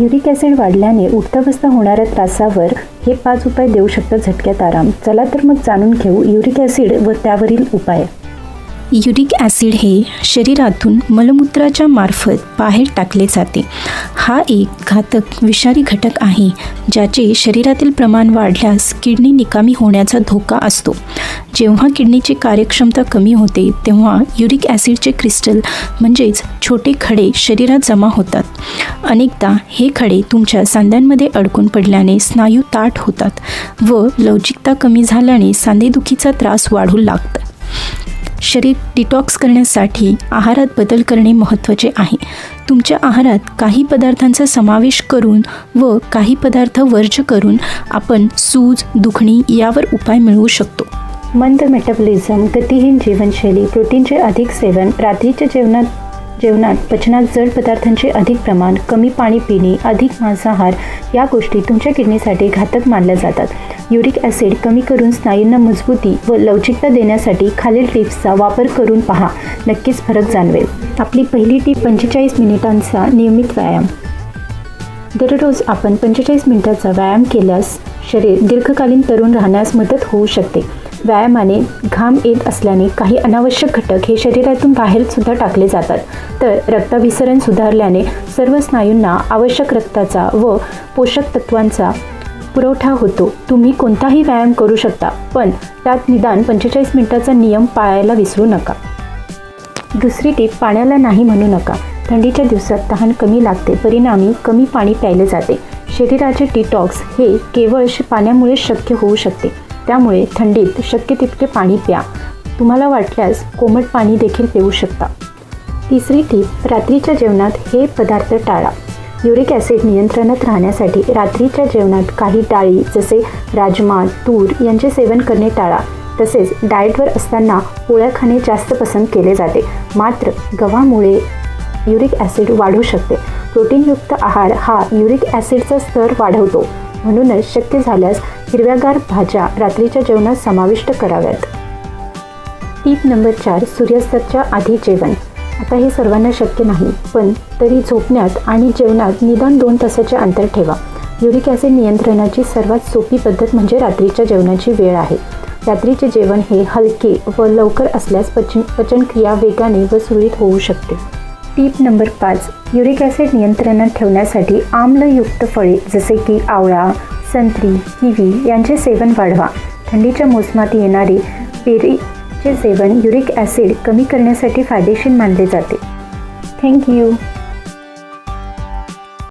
Uric acid वाढल्याने उठता होणाऱ्या त्रासावर हे पाच उपाय देऊ शकतात झटक्यात आराम. चला तर मग जाणून घेऊ युरिक ॲसिड व त्यावरील उपाय. युरिक ॲसिड हे शरीरातून मलमूत्राच्या मार्फत बाहेर टाकले जाते. हा एक घातक विषारी घटक आहे ज्याचे शरीरातील प्रमाण वाढल्यास किडनी निकामी होण्याचा धोका असतो. जेव्हा किडनीची कार्यक्षमता कमी होते तेव्हा युरिक ॲसिडचे क्रिस्टल म्हणजेच छोटे खडे शरीरात जमा होतात. अनेकदा हे खडे तुमच्या सांध्यांमध्ये अडकून पडल्याने स्नायू ताठ होतात व लवचिकता कमी झाल्याने सांधेदुखीचा त्रास वाढू लागतात. शरीर डिटॉक्स करण्यासाठी आहारात बदल करणे महत्त्वाचे आहे. तुमच्या आहारात काही पदार्थांचा समावेश करून व काही पदार्थ वर्ज करून आपण सूज दुखणी यावर उपाय मिळवू शकतो. मंद मेटाबॉलिझम गतिहीन जीवनशैली प्रोटीनचे अधिक सेवन रात्रीच्या जेवणात जेवणात पचनात जड पदार्थांचे अधिक प्रमाण कमी पाणी पिणे अधिक मांसाहार या गोष्टी तुमच्या किडनीसाठी घातक मानल्या जातात. युरिक ॲसिड कमी करून स्नायूंना मजबूती व लवचिकता देण्यासाठी खालील टिप्सचा वापर करून पहा. नक्कीच फरक जाणवेल. आपली पहिली टीप पंचेचाळीस मिनिटांचा नियमित व्यायाम. दररोज आपण पंचेचाळीस मिनिटाचा व्यायाम केल्यास शरीर दीर्घकालीन तरुण राहण्यास मदत होऊ शकते. व्यायामाने घाम येत असल्याने काही अनावश्यक घटक हे शरीरातून बाहेरसुद्धा टाकले जातात. तर रक्ताभिसरण सुधारल्याने सर्व स्नायूंना आवश्यक रक्ताचा व पोषक तत्वांचा पुरवठा होतो. तुम्ही कोणताही व्यायाम करू शकता पण त्यात निदान पंचेचाळीस मिनिटाचा नियम पाळायला विसरू नका. दुसरी टीप पाण्याला नाही म्हणू नका. थंडीच्या दिवसात तहान कमी लागते परिणामी कमी पाणी प्यायले जाते. शरीराचे डिटॉक्स हे केवळ श- पाण्यामुळे शक्य होऊ शकते. त्यामुळे थंडीत शक्य तितके पाणी प्या. तुम्हाला वाटल्यास कोमट पाणी देखील पिऊ शकता. तिसरी टीप रात्रीच्या जेवणात हे पदार्थ टाळा. युरिक ॲसिड नियंत्रणात राहण्यासाठी रात्रीच्या जेवणात काही डाळी जसे राजमा तूर यांचे सेवन करणे टाळा. तसेच डाएटवर असताना पोळ्या खाणे जास्त पसंत केले जाते. मात्र गव्हामुळे युरिक ॲसिड वाढू शकते. प्रोटीनयुक्त आहार हा युरिक ॲसिडचा स्तर वाढवतो. म्हणूनच शक्य झाल्यास हिरव्यागार भाज्या रात्रीच्या जेवणात समाविष्ट कराव्यात. टीप नंबर चार सूर्यास्ताच्या आधी जेवण. आता हे सर्वांना शक्य नाही पण तरी झोपण्यात आणि जेवणात निदान दोन तासाचे अंतर ठेवा. युरिक ॲसिड नियंत्रणाची सर्वात सोपी पद्धत म्हणजे रात्रीच्या जेवणाची वेळ आहे. रात्रीचे जेवण हे हलके व लवकर असल्यास पचन पचनक्रिया वेगाने व सुरळीत होऊ शकते. टीप नंबर पाच युरिक ॲसिड नियंत्रणात ठेवण्यासाठी आम्लयुक्त फळे जसे की आवळा संत्री किवी यांचे सेवन वाढवा. थंडीच्या मोसमात येणारे पेरीचे सेवन युरिक ॲसिड कमी करण्यासाठी फायदेशीर मानले जाते. थँक्यू